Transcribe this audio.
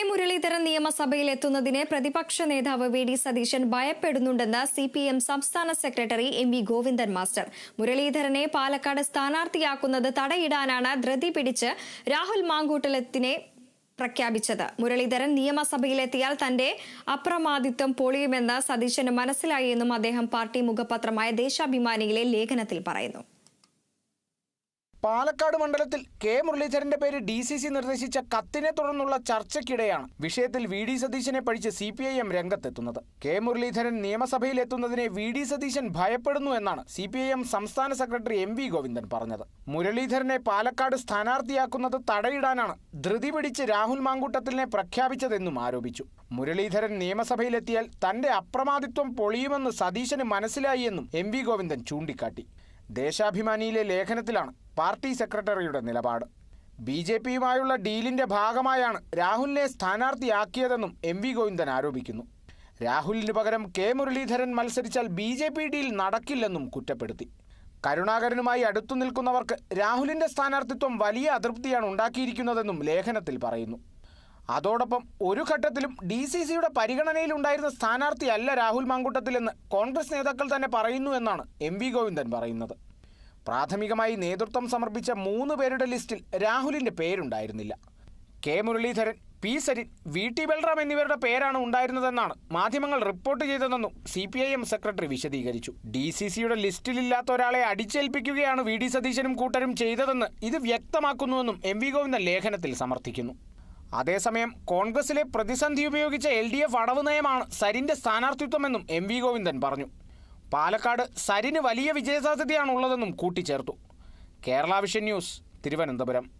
K Muraleedharan നിയമസഭയിൽ എത്തുന്നതിനെ പ്രതിപക്ഷ നേതാവ് വി ഡി സതീശൻ ഭയപ്പെടുന്നുണ്ടെന്ന് സി പി എം സംസ്ഥാന secretary M V Govindan master. മുരളീധരനെ പാലക്കാട് സ്ഥാനാർത്ഥിയാക്കുന്നത് തടയിടാനാണ് ധൃതി പിടിച്ച് രാഹുൽ മാങ്കൂട്ടലത്തിനെ പ്രഖ്യാപിച്ചത്. മുരളീധരൻ നിയമസഭയിലെത്തിയാൽ തന്റെ അപ്രമാദിത്വം പൊളിയുമെന്ന് സതീശന് മനസ്സിലായി എന്നും അദ്ദേഹം പാർട്ടി മുഖപത്രമായ ദേശാഭിമാനിയിലെ ലേഖനത്തിൽ പറയുന്നു. പാലക്കാട് മണ്ഡലത്തിൽ കെ മുരളീധരന്റെ പേര് ഡി സി സി നിർദ്ദേശിച്ച കത്തിനെ തുടർന്നുള്ള ചർച്ചയ്ക്കിടെയാണ് വിഷയത്തിൽ വി ഡി സതീശനെ പഴിച്ച് സി പി ഐ എം രംഗത്തെത്തുന്നത്. കെ മുരളീധരൻ നിയമസഭയിൽ എത്തുന്നതിനെ വി ഡി സതീശൻ ഭയപ്പെടുന്നു എന്നാണ് സി പി ഐ എം സംസ്ഥാന സെക്രട്ടറി എം വി ഗോവിന്ദൻ പറഞ്ഞത്. മുരളീധരനെ പാലക്കാട് സ്ഥാനാർത്ഥിയാക്കുന്നത് തടയിടാനാണ് ധൃതി പിടിച്ച് രാഹുൽ മാങ്കൂട്ടത്തിലിനെ പ്രഖ്യാപിച്ചതെന്നും ആരോപിച്ചു. മുരളീധരൻ നിയമസഭയിലെത്തിയാൽ തന്റെ അപ്രമാദിത്വം പൊളിയുമെന്ന് സതീശന് മനസ്സിലായി എന്നും എം വി ഗോവിന്ദൻ ചൂണ്ടിക്കാട്ടി. ദേശാഭിമാനിയിലെ ലേഖനത്തിലാണ് പാർട്ടി സെക്രട്ടറിയുടെ നിലപാട്. ബി ജെ പിയുമായുള്ള ഡീലിന്റെ ഭാഗമായാണ് രാഹുലിനെ സ്ഥാനാർത്ഥിയാക്കിയതെന്നും എം വി ഗോവിന്ദൻ ആരോപിക്കുന്നു. രാഹുലിന് പകരം കെ മുരളീധരൻ മത്സരിച്ചാൽ ബി ജെ പി ഡീൽ നടക്കില്ലെന്നും കുറ്റപ്പെടുത്തി. കരുണാകരനുമായി അടുത്തു നിൽക്കുന്നവർക്ക് രാഹുലിന്റെ സ്ഥാനാർത്ഥിത്വം വലിയ അതൃപ്തിയാണ് ഉണ്ടാക്കിയിരിക്കുന്നതെന്നും ലേഖനത്തിൽ പറയുന്നു. അതോടൊപ്പം ഒരു ഘട്ടത്തിലും ഡി സി സിയുടെ പരിഗണനയിലുണ്ടായിരുന്ന സ്ഥാനാർത്ഥിയല്ല രാഹുൽ മാങ്കൂട്ടത്തിലെന്ന് കോൺഗ്രസ് നേതാക്കൾ തന്നെ പറയുന്നു എന്നാണ് എം വി ഗോവിന്ദൻ പറയുന്നത്. പ്രാഥമികമായി നേതൃത്വം സമർപ്പിച്ച മൂന്ന് പേരുടെ ലിസ്റ്റിൽ രാഹുലിന്റെ പേരുണ്ടായിരുന്നില്ല. K Muraleedharan P Sarin V T Balram എന്നിവരുടെ പേരാണ് ഉണ്ടായിരുന്നതെന്നാണ് മാധ്യമങ്ങൾ റിപ്പോർട്ട് ചെയ്തതെന്നും C P I M secretary വിശദീകരിച്ചു. ഡി സി സിയുടെ ലിസ്റ്റിലില്ലാത്ത ഒരാളെ അടിച്ചേൽപ്പിക്കുകയാണ് വി ഡി സതീശനും കൂട്ടരും ചെയ്തതെന്ന് ഇത് വ്യക്തമാക്കുന്നുവെന്നും എം വി ഗോവിന്ദൻ ലേഖനത്തിൽ സമർത്ഥിക്കുന്നു. അതേസമയം കോൺഗ്രസിലെ പ്രതിസന്ധി ഉപയോഗിച്ച എൽ ഡി എഫ് അടവ് നയമാണ് സരിന്റെ സ്ഥാനാർത്ഥിത്വമെന്നും എം വി ഗോവിന്ദൻ പറഞ്ഞു. പാലക്കാട് സരിന് വലിയ വിജയസാധ്യതയാണുള്ളതെന്നും കൂട്ടിച്ചേർത്തു. Kerala vision news Thiruvananthapuram.